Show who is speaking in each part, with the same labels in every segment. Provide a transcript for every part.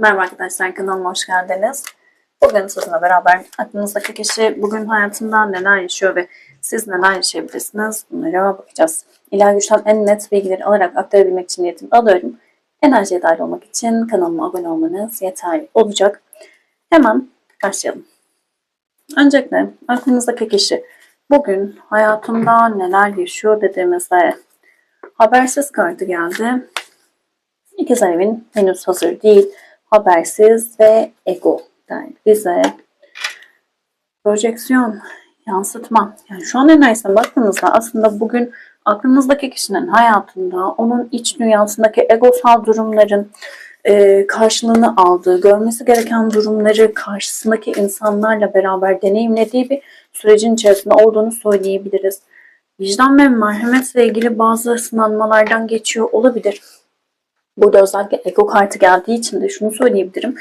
Speaker 1: Merhaba arkadaşlar kanalıma hoş geldiniz. Bugün sizinle beraber aklınızdaki kişi bugün hayatında neler yaşıyor ve siz neler yaşayabilirsiniz bunlara bakacağız. İlahi güçten en net bilgileri alarak aktarabilmek için niyetim alıyorum. Enerjiye dahil olmak için kanalıma abone olmanız yeterli olacak. Hemen başlayalım. Öncelikle aklınızdaki kişi bugün hayatında neler yaşıyor dediğimizde habersiz kartı geldi. İkiz evin henüz hazır değil. Habersiz ve ego der bize. Projeksiyon, yansıtma. Yani şu an enerjisine baktığınızda aslında bugün aklınızdaki kişinin hayatında onun iç dünyasındaki egosal durumların e, karşılığını aldığı, görmesi gereken durumları karşısındaki insanlarla beraber deneyimlediği bir sürecin içerisinde olduğunu söyleyebiliriz. Vicdan ve merhametle ilgili bazı sınanmalardan geçiyor olabilir. Burada özellikle ego kartı geldiği için de şunu söyleyebilirim.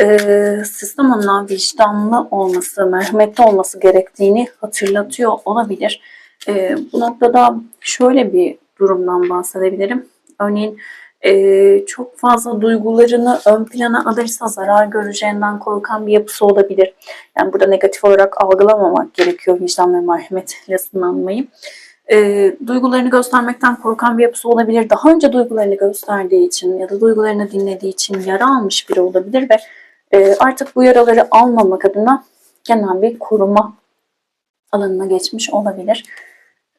Speaker 1: Ee, sistem ona vicdanlı olması, merhametli olması gerektiğini hatırlatıyor olabilir. Ee, bu noktada şöyle bir durumdan bahsedebilirim. Örneğin e, çok fazla duygularını ön plana alırsa zarar göreceğinden korkan bir yapısı olabilir. Yani burada negatif olarak algılamamak gerekiyor vicdan ve merhametle sınanmayı e, duygularını göstermekten korkan bir yapısı olabilir. Daha önce duygularını gösterdiği için ya da duygularını dinlediği için yara almış biri olabilir ve e, artık bu yaraları almamak adına genel bir koruma alanına geçmiş olabilir.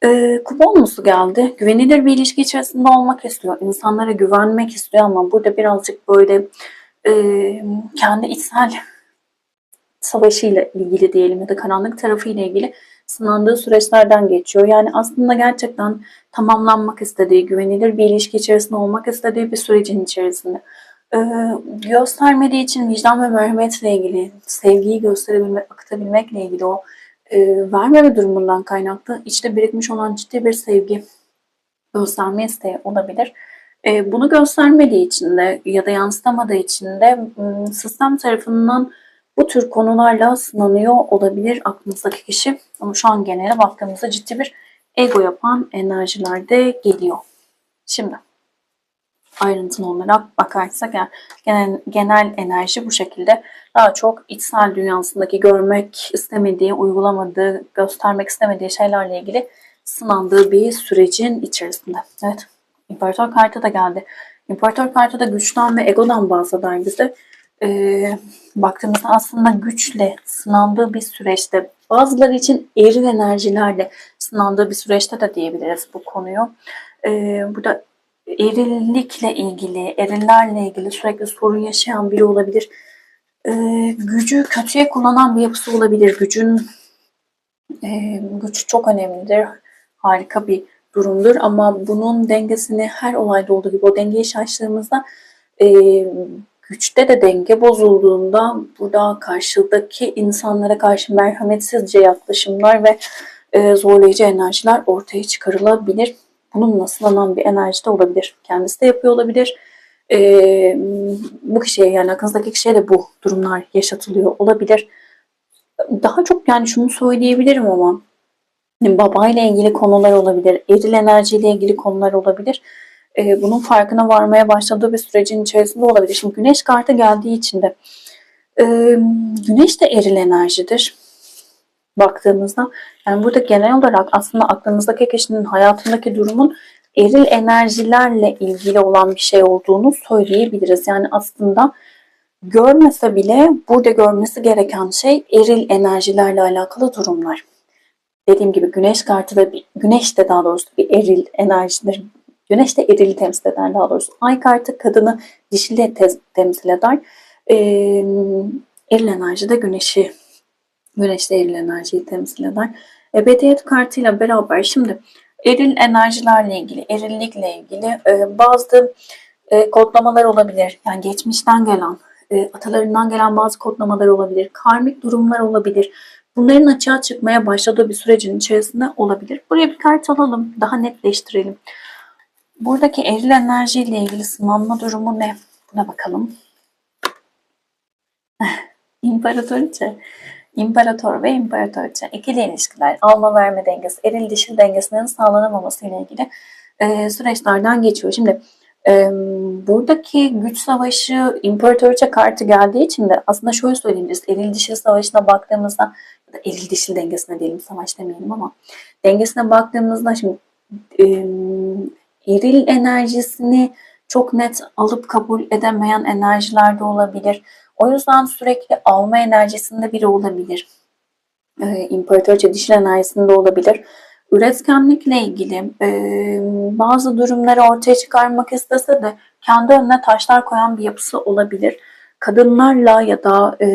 Speaker 1: E, kupa olması geldi. Güvenilir bir ilişki içerisinde olmak istiyor. İnsanlara güvenmek istiyor ama burada birazcık böyle e, kendi içsel savaşıyla ilgili diyelim ya da karanlık tarafıyla ilgili sınandığı süreçlerden geçiyor. Yani aslında gerçekten tamamlanmak istediği, güvenilir bir ilişki içerisinde olmak istediği bir sürecin içerisinde. Ee, göstermediği için vicdan ve merhametle ilgili, sevgiyi gösterebilmek, akıtabilmekle ilgili o e, vermeme durumundan kaynaklı içte birikmiş olan ciddi bir sevgi gösterme isteği olabilir. E, bunu göstermediği için de ya da yansıtamadığı için de sistem tarafından bu tür konularla sınanıyor olabilir aklınızdaki kişi. Ama şu an genele baktığımızda ciddi bir ego yapan enerjilerde geliyor. Şimdi ayrıntılı olarak bakarsak yani genel, genel enerji bu şekilde daha çok içsel dünyasındaki görmek istemediği, uygulamadığı, göstermek istemediği şeylerle ilgili sınandığı bir sürecin içerisinde. Evet, İmparator kartı da geldi. İmparator kartı da güçten ve egodan bahseder bize e, baktığımızda aslında güçle sınandığı bir süreçte bazıları için eril enerjilerle sınandığı bir süreçte de diyebiliriz bu konuyu. E, burada erillikle ilgili, erillerle ilgili sürekli sorun yaşayan biri olabilir. E, gücü kötüye kullanan bir yapısı olabilir. Gücün e, güç çok önemlidir. Harika bir durumdur ama bunun dengesini her olayda olduğu gibi o dengeyi şaştığımızda e, güçte de denge bozulduğunda burada karşıdaki insanlara karşı merhametsizce yaklaşımlar ve e, zorlayıcı enerjiler ortaya çıkarılabilir. Bununla sınanan bir enerji de olabilir. Kendisi de yapıyor olabilir. E, bu kişiye yani aklınızdaki kişiye de bu durumlar yaşatılıyor olabilir. Daha çok yani şunu söyleyebilirim ama babayla ilgili konular olabilir, eril enerjiyle ilgili konular olabilir e, bunun farkına varmaya başladığı bir sürecin içerisinde olabilir. Şimdi güneş kartı geldiği için de e, güneş de eril enerjidir baktığımızda. Yani burada genel olarak aslında aklınızdaki kişinin hayatındaki durumun eril enerjilerle ilgili olan bir şey olduğunu söyleyebiliriz. Yani aslında görmese bile burada görmesi gereken şey eril enerjilerle alakalı durumlar. Dediğim gibi güneş kartı bir, güneş de daha doğrusu bir eril enerjidir. Güneş de erili temsil eder daha doğrusu. Ay kartı kadını dişili te- temsil eder. Ee, eril enerji de güneşi, güneş de eril enerjiyi temsil eder. Ebediyet kartıyla beraber şimdi eril enerjilerle ilgili, erillikle ilgili e, bazı e, kodlamalar olabilir. Yani geçmişten gelen, e, atalarından gelen bazı kodlamalar olabilir. Karmik durumlar olabilir. Bunların açığa çıkmaya başladığı bir sürecin içerisinde olabilir. Buraya bir kart alalım, daha netleştirelim. Buradaki eril enerji ile ilgili sınanma durumu ne? Buna bakalım. İmparatoriçe. İmparator ve imparatoriçe ikili ilişkiler, alma verme dengesi, eril dişil dengesinin sağlanamaması ile ilgili e, süreçlerden geçiyor. Şimdi Ee, buradaki güç savaşı imparatoriçe kartı geldiği için de aslında şöyle söyleyebiliriz. Eril dişil savaşına baktığımızda eril dişil dengesine diyelim savaş demeyelim ama dengesine baktığımızda şimdi e, eril enerjisini çok net alıp kabul edemeyen enerjiler de olabilir. O yüzden sürekli alma enerjisinde biri olabilir. Ee, imparatoriçe dişil enerjisinde olabilir üretkenlikle ilgili e, bazı durumları ortaya çıkarmak istese de kendi önüne taşlar koyan bir yapısı olabilir. Kadınlarla ya da e,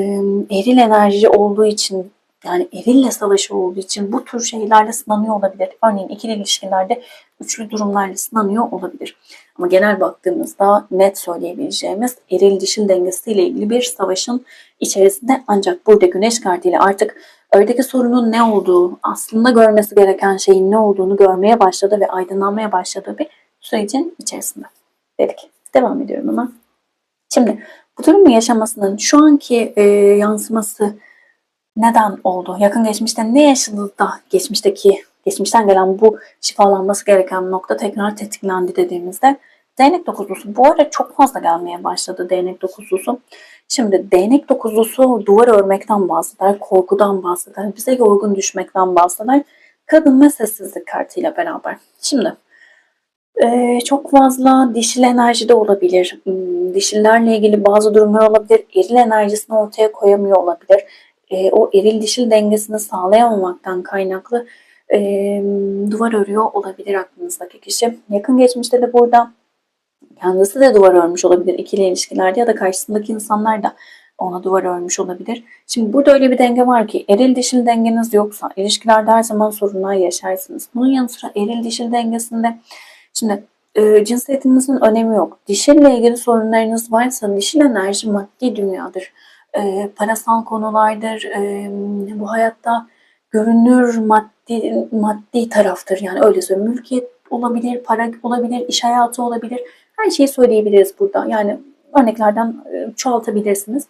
Speaker 1: eril enerji olduğu için yani erille savaşı olduğu için bu tür şeylerle sınanıyor olabilir. Örneğin ikili ilişkilerde üçlü durumlarla sınanıyor olabilir. Ama genel baktığımızda net söyleyebileceğimiz eril dişil dengesiyle ilgili bir savaşın içerisinde ancak burada güneş kartıyla artık Ördeki sorunun ne olduğu, aslında görmesi gereken şeyin ne olduğunu görmeye başladı ve aydınlanmaya başladığı bir sürecin içerisinde. Dedik. Devam ediyorum ama. Şimdi bu durumu yaşamasının şu anki e, yansıması neden oldu? Yakın geçmişte ne yaşadı da geçmişteki, geçmişten gelen bu şifalanması gereken nokta tekrar tetiklendi dediğimizde değnek dokuzlusu bu ara çok fazla gelmeye başladı değnek dokuzlusu. Şimdi değnek dokuzlusu duvar örmekten bahseder, korkudan bahseder, bize yorgun düşmekten bahseder. Kadın ve sessizlik kartıyla beraber. Şimdi e, çok fazla dişil enerji de olabilir. Hmm, dişillerle ilgili bazı durumlar olabilir. Eril enerjisini ortaya koyamıyor olabilir. E, o eril dişil dengesini sağlayamamaktan kaynaklı e, duvar örüyor olabilir aklınızdaki kişi. Yakın geçmişte de burada Kendisi de duvar örmüş olabilir ikili ilişkilerde ya da karşısındaki insanlar da ona duvar örmüş olabilir. Şimdi burada öyle bir denge var ki eril dişil dengeniz yoksa ilişkilerde her zaman sorunlar yaşarsınız. Bunun yanı sıra eril dişil dengesinde şimdi e, cinsiyetinizin önemi yok. Dişille ilgili sorunlarınız varsa dişil enerji maddi dünyadır. E, parasal konulardır. E, bu hayatta görünür maddi maddi taraftır. Yani öyle söyleyeyim. Mülkiyet olabilir, para olabilir, iş hayatı olabilir. Her şeyi söyleyebiliriz burada. Yani örneklerden e, çoğaltabilirsiniz.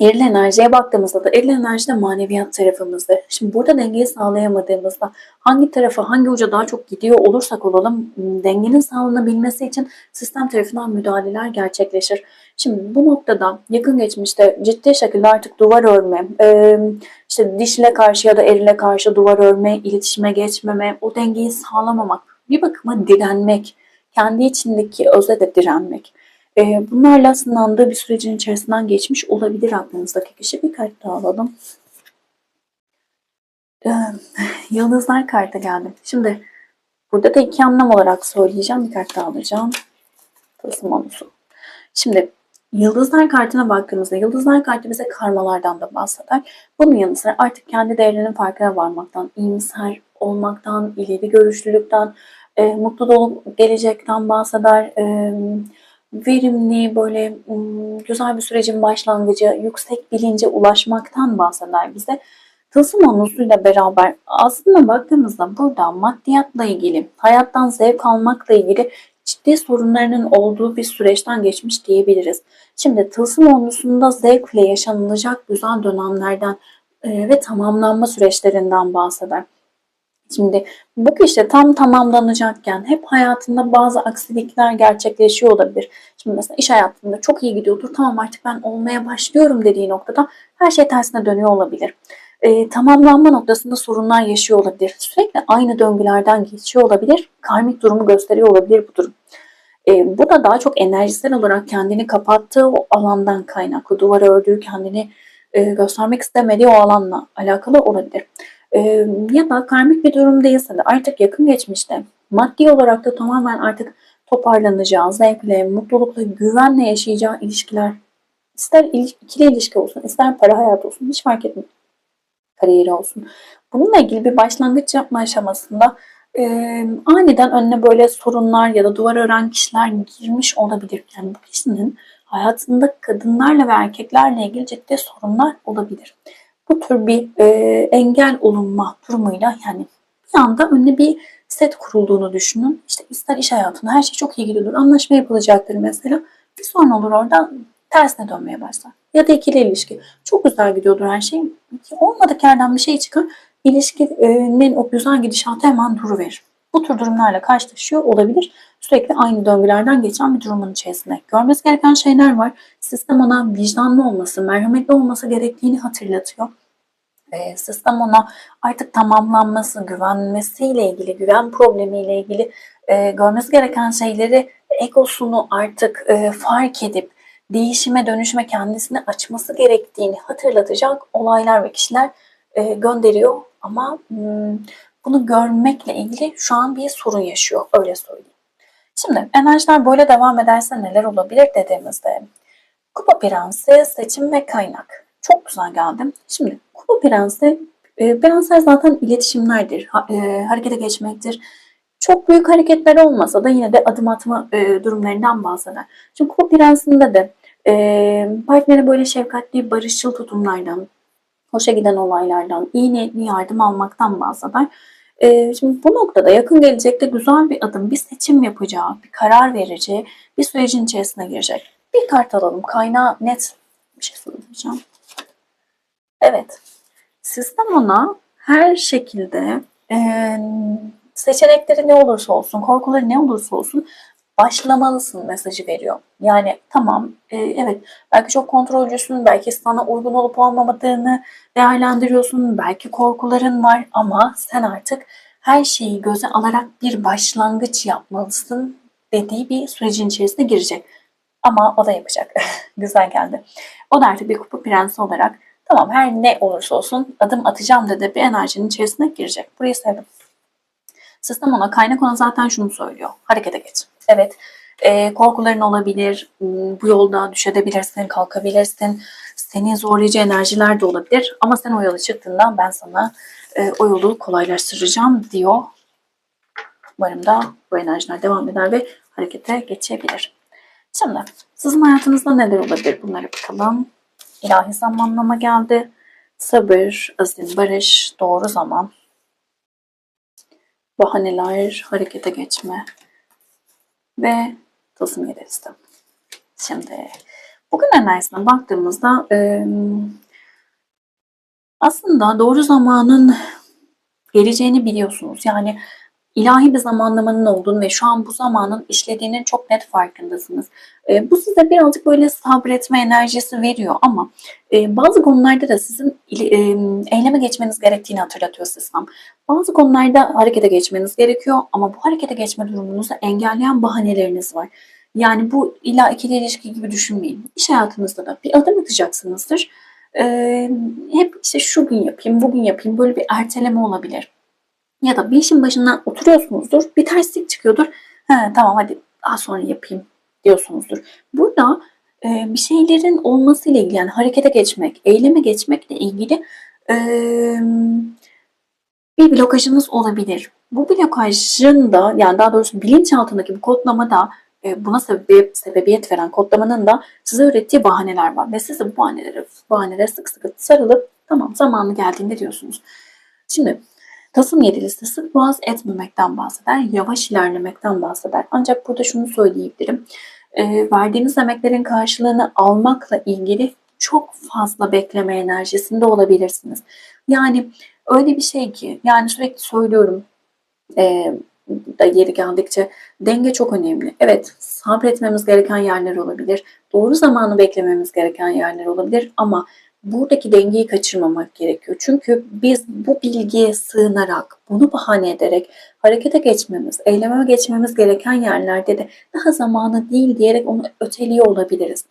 Speaker 1: Eril enerjiye baktığımızda da eril enerji de maneviyat tarafımızda. Şimdi burada dengeyi sağlayamadığımızda hangi tarafa hangi uca daha çok gidiyor olursak olalım dengenin sağlanabilmesi için sistem tarafından müdahaleler gerçekleşir. Şimdi bu noktada yakın geçmişte ciddi şekilde artık duvar örme, işte dişle karşı ya da erile karşı duvar örme, iletişime geçmeme, o dengeyi sağlamamak, bir bakıma direnmek, kendi içindeki öze de direnmek. E, bunlarla sınandığı bir sürecin içerisinden geçmiş olabilir aklınızdaki kişi. Bir kart daha alalım. E, Yıldızlar kartı geldi. Şimdi burada da iki anlam olarak söyleyeceğim. Bir kart daha alacağım. Tılsım onusu. Şimdi Yıldızlar kartına baktığımızda yıldızlar kartı bize karmalardan da bahseder. Bunun yanı sıra artık kendi değerlerinin farkına varmaktan, iyimser olmaktan, ileri görüşlülükten, e, mutlu dolu gelecekten bahseder. E, verimli, böyle güzel bir sürecin başlangıcı, yüksek bilince ulaşmaktan bahseder bize. Tılsım onlusuyla beraber aslında baktığımızda burada maddiyatla ilgili, hayattan zevk almakla ilgili ciddi sorunlarının olduğu bir süreçten geçmiş diyebiliriz. Şimdi tılsım onlusunda zevkle yaşanılacak güzel dönemlerden ve tamamlanma süreçlerinden bahseder. Şimdi bu kişi tam tamamlanacakken hep hayatında bazı aksilikler gerçekleşiyor olabilir. Şimdi mesela iş hayatında çok iyi gidiyordur. Tamam artık ben olmaya başlıyorum dediği noktada her şey tersine dönüyor olabilir. E, tamamlanma noktasında sorunlar yaşıyor olabilir. Sürekli aynı döngülerden geçiyor olabilir. Karmik durumu gösteriyor olabilir bu durum. E, bu da daha çok enerjisel olarak kendini kapattığı o alandan kaynaklı. Duvara ördüğü kendini e, göstermek istemediği o alanla alakalı olabilir. Ya da karmik bir durum değilse de artık yakın geçmişte maddi olarak da tamamen artık toparlanacağı, zevkle, mutlulukla, güvenle yaşayacağı ilişkiler ister ikili ilişki olsun, ister para hayatı olsun hiç fark etmiyor. Kariyeri olsun. Bununla ilgili bir başlangıç yapma aşamasında e, aniden önüne böyle sorunlar ya da duvar ören kişiler girmiş olabilir. Yani bu kişinin hayatında kadınlarla ve erkeklerle ilgili ciddi sorunlar olabilir bu tür bir e, engel olunma durumuyla yani bir anda önüne bir set kurulduğunu düşünün. İşte ister iş hayatında her şey çok iyi gidiyordur. Anlaşma yapılacaktır mesela. Bir sorun olur orada tersine dönmeye başlar. Ya da ikili ilişki. Çok güzel gidiyordur her şey. Olmadık yerden bir şey çıkar. İlişkinin o güzel gidişatı hemen duruverir. bu tür durumlarla karşılaşıyor olabilir. Sürekli aynı döngülerden geçen bir durumun içerisinde. Görmesi gereken şeyler var. Sistem ona vicdanlı olması, merhametli olması gerektiğini hatırlatıyor. Sistem ona artık tamamlanması, güvenmesiyle ilgili, güven problemiyle ilgili e, görmesi gereken şeyleri egosunu artık e, fark edip değişime, dönüşüme kendisini açması gerektiğini hatırlatacak olaylar ve kişiler e, gönderiyor. Ama hmm, bunu görmekle ilgili şu an bir sorun yaşıyor. Öyle söyleyeyim. Şimdi enerjiler böyle devam ederse neler olabilir dediğimizde Kupa Prensi, seçim ve kaynak. Çok güzel geldim. Şimdi Kupa Prensi, e, prensler zaten iletişimlerdir, ha, e, harekete geçmektir. Çok büyük hareketler olmasa da yine de adım atma e, durumlarından bahseder. Şimdi Kupa Prensi'nde de e, partnere böyle şefkatli, barışçıl tutumlardan, hoşa giden olaylardan, iyi niyetli yardım almaktan bahseder. Ee, şimdi bu noktada yakın gelecekte güzel bir adım, bir seçim yapacağı, bir karar vereceği bir sürecin içerisine girecek. Bir kart alalım. Kaynağı net bir şey söyleyeceğim. Evet. Sistem ona her şekilde e, seçenekleri ne olursa olsun, korkuları ne olursa olsun başlamalısın mesajı veriyor. Yani tamam, e, evet belki çok kontrolcüsün, belki sana uygun olup olmamadığını değerlendiriyorsun, belki korkuların var ama sen artık her şeyi göze alarak bir başlangıç yapmalısın dediği bir sürecin içerisine girecek. Ama o da yapacak. Güzel geldi. O da artık bir kupa prensi olarak tamam her ne olursa olsun adım atacağım dedi bir enerjinin içerisine girecek. Burayı sevdim. Sistem ona kaynak ona zaten şunu söylüyor. Harekete geç. Evet e, korkuların olabilir. Bu yolda düşebilirsin, kalkabilirsin. Seni zorlayıcı enerjiler de olabilir. Ama sen o yola çıktığından ben sana e, o yolu kolaylaştıracağım diyor. Umarım da bu enerjiler devam eder ve harekete geçebilir. Şimdi sizin hayatınızda neler olabilir bunlara bakalım. İlahi zamanlama geldi. Sabır, azim, barış, doğru zaman. Bahaneler, harekete geçme ve tılsım yedisi. Şimdi bugün enerjisine baktığımızda aslında doğru zamanın geleceğini biliyorsunuz. Yani ilahi bir zamanlamanın olduğunu ve şu an bu zamanın işlediğinin çok net farkındasınız. E, bu size birazcık böyle sabretme enerjisi veriyor ama e, bazı konularda da sizin e, eyleme geçmeniz gerektiğini hatırlatıyor sistem. Bazı konularda harekete geçmeniz gerekiyor ama bu harekete geçme durumunuzu engelleyen bahaneleriniz var. Yani bu illa ikili ilişki gibi düşünmeyin. İş hayatınızda da bir adım atacaksınızdır. E, hep işte şu gün yapayım, bugün yapayım böyle bir erteleme olabilir ya da bir işin başından oturuyorsunuzdur. Bir terslik çıkıyordur. He, tamam hadi daha sonra yapayım diyorsunuzdur. Burada e, bir şeylerin olmasıyla ilgili yani harekete geçmek, eyleme geçmekle ilgili e, bir blokajınız olabilir. Bu blokajın da yani daha doğrusu bilinçaltındaki bu kodlamada e, buna sebebiyet, sebebiyet veren kodlamanın da size öğrettiği bahaneler var. Ve siz de bu bahanelere, bahanelere sık sık sarılıp tamam zamanı geldiğinde diyorsunuz. Şimdi Tasım yedilisi sık boğaz etmemekten bahseder, yavaş ilerlemekten bahseder. Ancak burada şunu söyleyebilirim. E, verdiğiniz emeklerin karşılığını almakla ilgili çok fazla bekleme enerjisinde olabilirsiniz. Yani öyle bir şey ki yani sürekli söylüyorum e, da yeri geldikçe denge çok önemli. Evet sabretmemiz gereken yerler olabilir. Doğru zamanı beklememiz gereken yerler olabilir ama buradaki dengeyi kaçırmamak gerekiyor. Çünkü biz bu bilgiye sığınarak, bunu bahane ederek harekete geçmemiz, eyleme geçmemiz gereken yerlerde de daha zamanı değil diyerek onu öteliyor olabiliriz.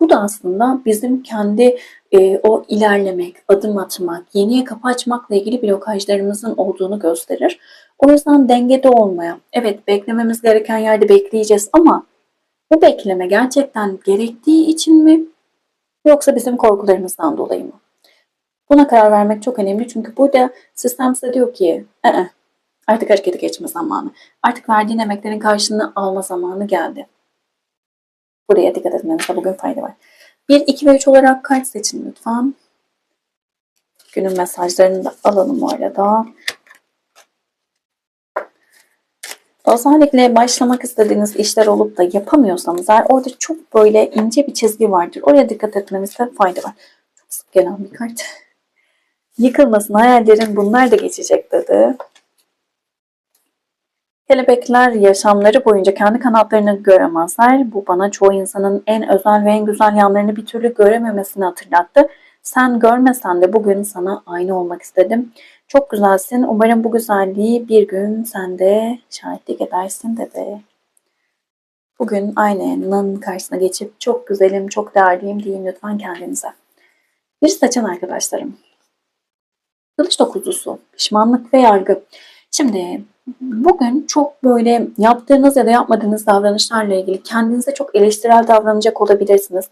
Speaker 1: Bu da aslında bizim kendi e, o ilerlemek, adım atmak, yeniye kapı açmakla ilgili blokajlarımızın olduğunu gösterir. O yüzden dengede olmaya, evet beklememiz gereken yerde bekleyeceğiz ama bu bekleme gerçekten gerektiği için mi Yoksa bizim korkularımızdan dolayı mı? Buna karar vermek çok önemli çünkü burada sistem size diyor ki e -e, artık harekete geçme zamanı. Artık verdiğin emeklerin karşılığını alma zamanı geldi. Buraya dikkat etmenizde bugün fayda var. 1, 2 ve 3 olarak kart seçin lütfen. Günün mesajlarını da alalım bu arada. Özellikle başlamak istediğiniz işler olup da yapamıyorsanız eğer orada çok böyle ince bir çizgi vardır. Oraya dikkat etmenizde fayda var. Çok sık gelen bir kart. Yıkılmasın hayallerin bunlar da geçecek dedi. Kelebekler yaşamları boyunca kendi kanatlarını göremezler. Bu bana çoğu insanın en özel ve en güzel yanlarını bir türlü görememesini hatırlattı. Sen görmesen de bugün sana aynı olmak istedim. Çok güzelsin. Umarım bu güzelliği bir gün sen de şahitlik edersin dedi. Bugün aynanın karşısına geçip çok güzelim, çok değerliyim deyin lütfen kendinize. Bir seçen arkadaşlarım. Kılıç dokuzlusu, pişmanlık ve yargı. Şimdi bugün çok böyle yaptığınız ya da yapmadığınız davranışlarla ilgili kendinize çok eleştirel davranacak olabilirsiniz.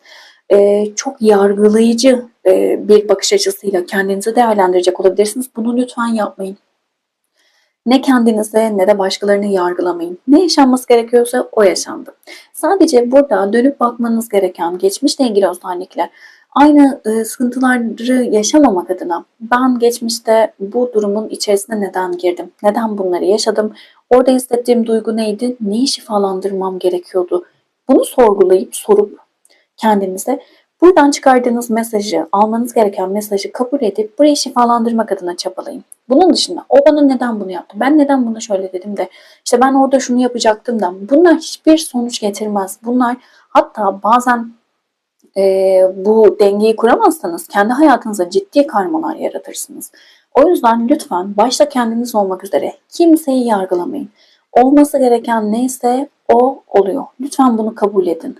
Speaker 1: Ee, çok yargılayıcı e, bir bakış açısıyla kendinizi değerlendirecek olabilirsiniz. Bunu lütfen yapmayın. Ne kendinize ne de başkalarını yargılamayın. Ne yaşanması gerekiyorsa o yaşandı. Sadece burada dönüp bakmanız gereken geçmişle ilgili özellikle aynı e, sıkıntıları yaşamamak adına ben geçmişte bu durumun içerisine neden girdim? Neden bunları yaşadım? Orada hissettiğim duygu neydi? Neyi şifalandırmam gerekiyordu? Bunu sorgulayıp sorup kendinize buradan çıkardığınız mesajı, almanız gereken mesajı kabul edip burayı şifalandırmak adına çabalayın. Bunun dışında o bana neden bunu yaptı? Ben neden bunu şöyle dedim de işte ben orada şunu yapacaktım da bunlar hiçbir sonuç getirmez. Bunlar hatta bazen e, bu dengeyi kuramazsanız kendi hayatınıza ciddi karmalar yaratırsınız. O yüzden lütfen başta kendiniz olmak üzere kimseyi yargılamayın. Olması gereken neyse o oluyor. Lütfen bunu kabul edin.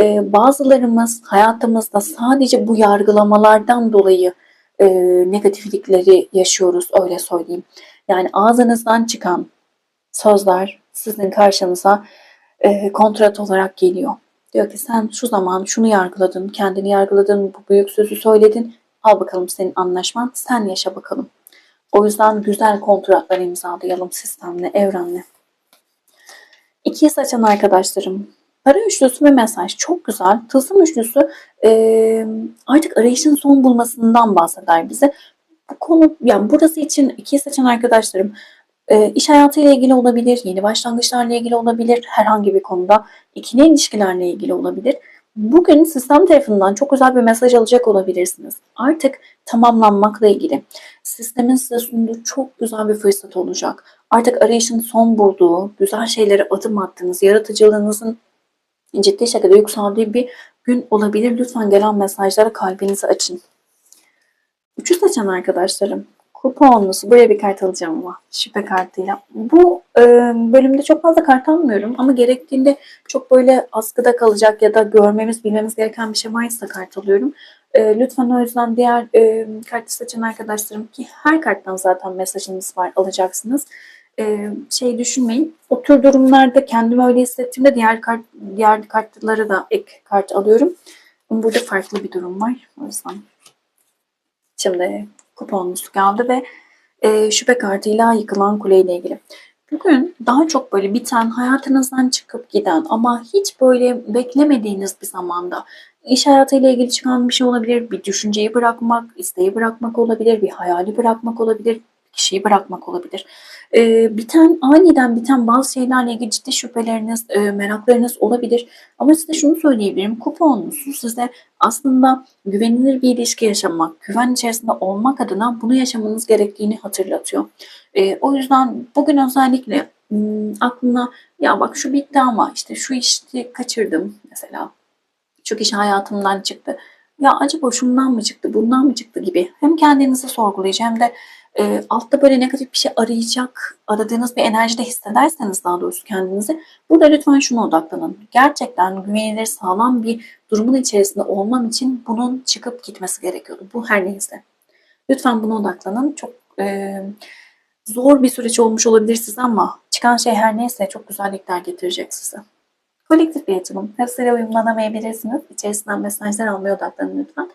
Speaker 1: Ee, bazılarımız hayatımızda sadece bu yargılamalardan dolayı e, negatiflikleri yaşıyoruz öyle söyleyeyim. Yani ağzınızdan çıkan sözler sizin karşınıza e, kontrat olarak geliyor. Diyor ki sen şu zaman şunu yargıladın, kendini yargıladın, bu büyük sözü söyledin. Al bakalım senin anlaşman, sen yaşa bakalım. O yüzden güzel kontratlar imzalayalım sistemle, evrenle. İkiyi saçan arkadaşlarım. Para üçlüsü ve mesaj çok güzel. Tılsım üçlüsü e, artık arayışın son bulmasından bahseder bize. Bu konu, yani burası için ikiyi saçan arkadaşlarım e, iş hayatıyla ilgili olabilir, yeni başlangıçlarla ilgili olabilir, herhangi bir konuda ikili ilişkilerle ilgili olabilir. Bugün sistem tarafından çok güzel bir mesaj alacak olabilirsiniz. Artık tamamlanmakla ilgili sistemin size sunduğu çok güzel bir fırsat olacak. Artık arayışın son bulduğu, güzel şeylere adım attığınız, yaratıcılığınızın ciddi şekilde yükseldiği bir gün olabilir. Lütfen gelen mesajlara kalbinizi açın. Üçü seçen arkadaşlarım. Kuponlusu. Buraya bir kart alacağım ama şüphe kartıyla. Bu e, bölümde çok fazla kart almıyorum ama gerektiğinde çok böyle askıda kalacak ya da görmemiz, bilmemiz gereken bir şey varsa kart alıyorum. E, lütfen o yüzden diğer e, kartı seçen arkadaşlarım ki her karttan zaten mesajınız var alacaksınız. E, şey düşünmeyin. O tür durumlarda kendimi öyle hissettiğimde diğer kart diğer kartlara da ek kart alıyorum. Burada farklı bir durum var. O yüzden Şimdi kuponumuz geldi ve e, şüphe kartıyla yıkılan kuleyle ilgili. Bugün daha çok böyle biten, hayatınızdan çıkıp giden ama hiç böyle beklemediğiniz bir zamanda iş hayatıyla ilgili çıkan bir şey olabilir, bir düşünceyi bırakmak, isteği bırakmak olabilir, bir hayali bırakmak olabilir, kişiyi bırakmak olabilir. E, biten, aniden biten bazı şeylerle ilgili ciddi şüpheleriniz, e, meraklarınız olabilir. Ama size şunu söyleyebilirim. Kuponunuz size aslında güvenilir bir ilişki yaşamak, güven içerisinde olmak adına bunu yaşamanız gerektiğini hatırlatıyor. E, o yüzden bugün özellikle aklına ya bak şu bitti ama işte şu işi kaçırdım mesela. Şu kişi hayatımdan çıktı. Ya acaba şundan mı çıktı, bundan mı çıktı gibi. Hem kendinizi sorgulayıcı hem de e, altta böyle negatif bir şey arayacak, aradığınız bir enerjide hissederseniz daha doğrusu kendinizi burada lütfen şuna odaklanın. Gerçekten güvenilir, sağlam bir durumun içerisinde olmam için bunun çıkıp gitmesi gerekiyordu. Bu her neyse. Lütfen buna odaklanın. Çok e, zor bir süreç olmuş olabilir size ama çıkan şey her neyse çok güzellikler getirecek size. Kolektif bir açılım. Hepsiyle uyumlanamayabilirsiniz. İçerisinden mesajlar almaya odaklanın lütfen.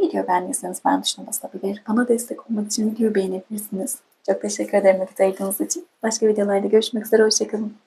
Speaker 1: Video beğendiyseniz beğen tuşuna basabilir. Bana destek olmak için videoyu beğenebilirsiniz. Çok teşekkür ederim vakit ayırdığınız için. Başka videolarda görüşmek üzere. Hoşçakalın.